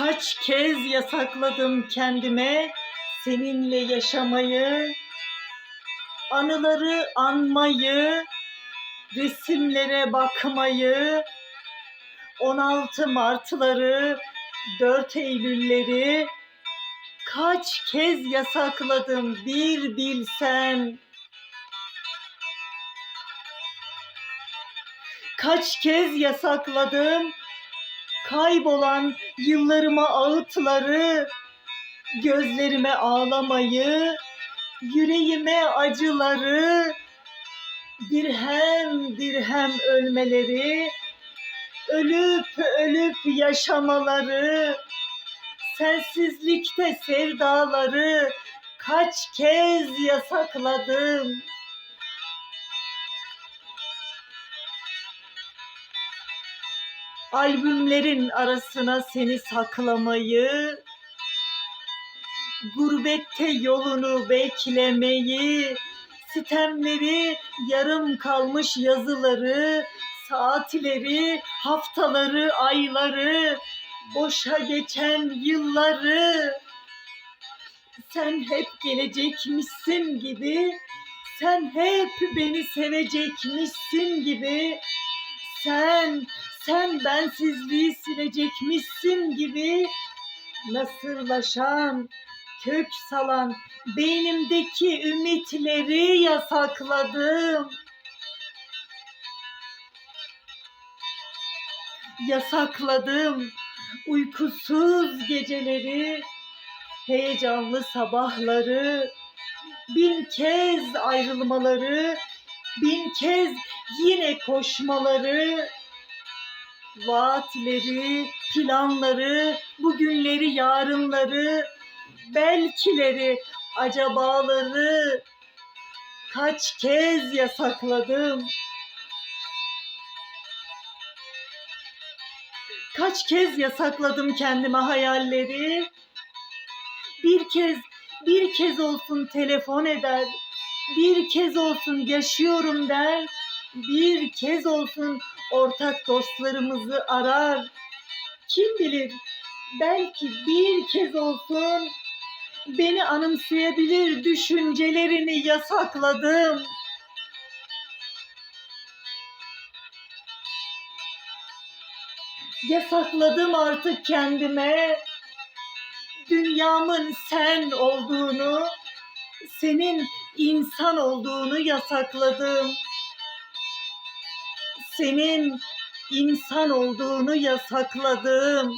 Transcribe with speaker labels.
Speaker 1: Kaç kez yasakladım kendime seninle yaşamayı, anıları anmayı, resimlere bakmayı, 16 Mart'ları, 4 Eylül'leri kaç kez yasakladım bir bilsen. Kaç kez yasakladım kaybolan yıllarıma ağıtları, gözlerime ağlamayı, yüreğime acıları, dirhem dirhem ölmeleri, ölüp ölüp yaşamaları, sensizlikte sevdaları kaç kez yasakladım. Albümlerin arasına seni saklamayı, gurbette yolunu beklemeyi, sitemleri, yarım kalmış yazıları, saatleri, haftaları, ayları, boşa geçen yılları. Sen hep gelecekmişsin gibi, sen hep beni sevecekmişsin gibi, sen sen bensizliği silecekmişsin gibi nasırlaşan, kök salan beynimdeki ümitleri yasakladım. Yasakladım uykusuz geceleri, heyecanlı sabahları, bin kez ayrılmaları, bin kez yine koşmaları, vaatleri, planları, bugünleri, yarınları, belkileri, acabaları kaç kez yasakladım. Kaç kez yasakladım kendime hayalleri. Bir kez, bir kez olsun telefon eder. Bir kez olsun yaşıyorum der. Bir kez olsun ortak dostlarımızı arar. Kim bilir belki bir kez olsun beni anımsayabilir düşüncelerini yasakladım. Yasakladım artık kendime dünyamın sen olduğunu, senin insan olduğunu yasakladım senin insan olduğunu yasakladım.